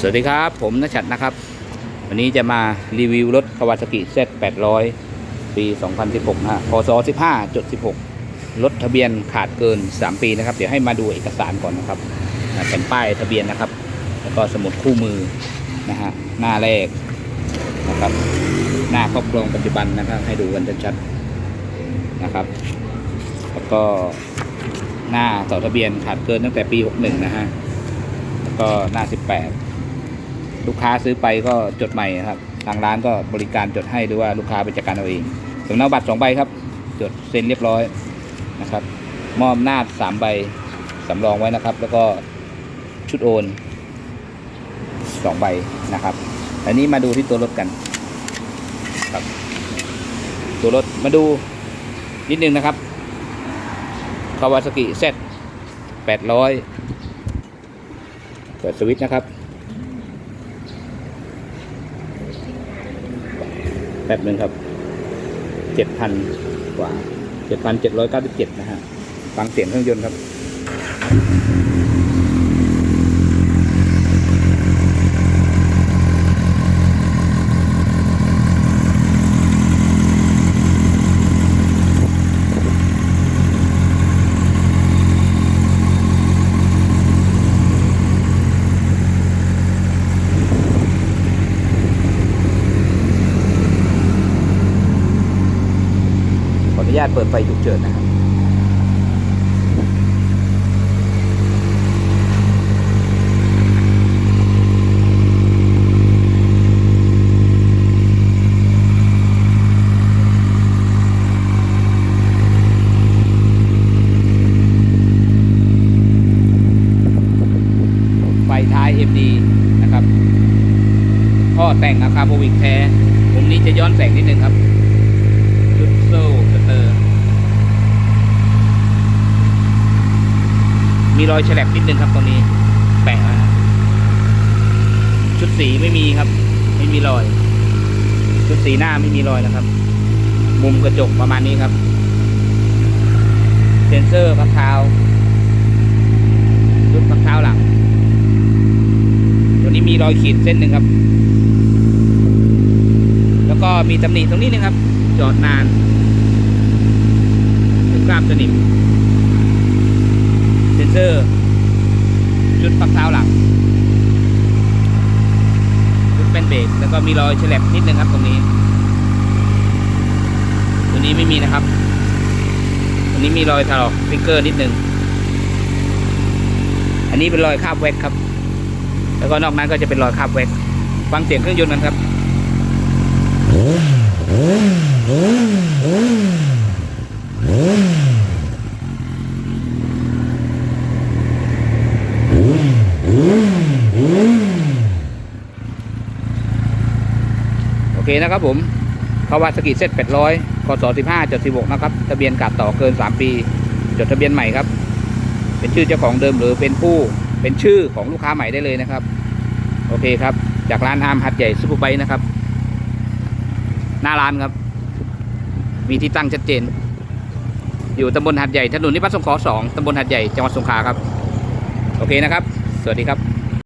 สวัสดีครับ ผมนชัดนะครับ วันนี้จะมารีวิวรถ Kawasaki Z 800 ปี 2016 ฮะพศ15.16 รถทะเบียนขาดเกิน 3 ปีนะครับ เดี๋ยวให้มาดูเอกสารก่อนนะครับแผ่นป้ายทะเบียนนะครับ แล้วก็สมุดคู่มือนะฮะหน้าแรกนะครับ หน้าครอบครองปัจจุบันนะครับ ให้ดูกันชัดๆนะครับ แล้วก็หน้าต่อทะเบียนขาดเกินตั้งแต่ปี 61 นะฮะแล้วก็หน้า 18 ลูกค้าซื้อไปก็จดใหม่ครับ ทางร้านก็บริการจดให้หรือว่าลูกค้าไปจัดการเอาเองสำเนาบัตรสองใบครับ จดเซ็นเรียบร้อยนะครับ มอบหน้าจสามใบสำรองไว้นะครับ แล้วก็ชุดโอนสองใบนะครับ อันนี้มาดูที่ตัวรถกันครับ ตัวรถมาดูนิดนึงนะครับ Kawasaki Z 800เปิดสวิตช์นะครับ แป๊บหนึ่งครับเจ็ดพันกว่าเจ็ดพันเจ็ดร้อยเก้าสิบเจ็ดนะฮะฟังเสียงเครื่องยนต์ครับ ญาตเปิดไฟฉุกเฉินนะครับไฟท้าย MD นะครับท่อแต่งอาคาโบวิกแท้มุมนี้จะย้อนแสงนิดนึงครับ ชุดโซ่สเตอร์ มี รอยฉลับนิดนึงครับตรงนี้ แปะชุดสีไม่มีครับ ไม่มีรอย ชุดสีหน้าไม่มีรอยนะครับ มุมกระจกประมาณนี้ครับ เซนเซอร์พักเท้าชุดพักเท้าหลังตัวนี้มีรอยขีดเส้นหนึ่งครับ แล้วก็มีตำหนิตรงนี้นึงครับ จอดนานกล้ามสนิม เดอร์ชุดปักเท้าหลังชุดเป็นเบรกแล้วก็มีรอยฉลับนิดนึงครับตรงนี้ ตัวนี้ไม่มีนะครับ ตัวนี้มีรอยถลอกสติ๊กเกอร์นิดนึง อันนี้เป็นรอยคาบแว็กครับ แล้วก็นอกนั้นก็จะเป็นรอยคาบแว็กฟังเสียงเครื่องยนต์กันครับโอ เคนะครับผมคาวาสกิเซต800คศ15จด16นะครับ ทะเบียนกาดต่อเกิน3ปี จดทะเบียนใหม่ครับ เป็นชื่อเจ้าของเดิมหรือเป็นผู้เป็นชื่อของลูกค้าใหม่ได้เลยนะครับ โอเคครับ จากร้านอาร์มหัดใหญ่ซุปเปอร์ไบค์นะครับ หน้าร้านครับ มีที่ตั้งชัดเจน อยู่ตำบลหัดใหญ่ถนนนิพัฒน์สงขลา2ตำบลหัดใหญ่จังหวัดสงขลาครับ โอเคนะครับ สวัสดีครับ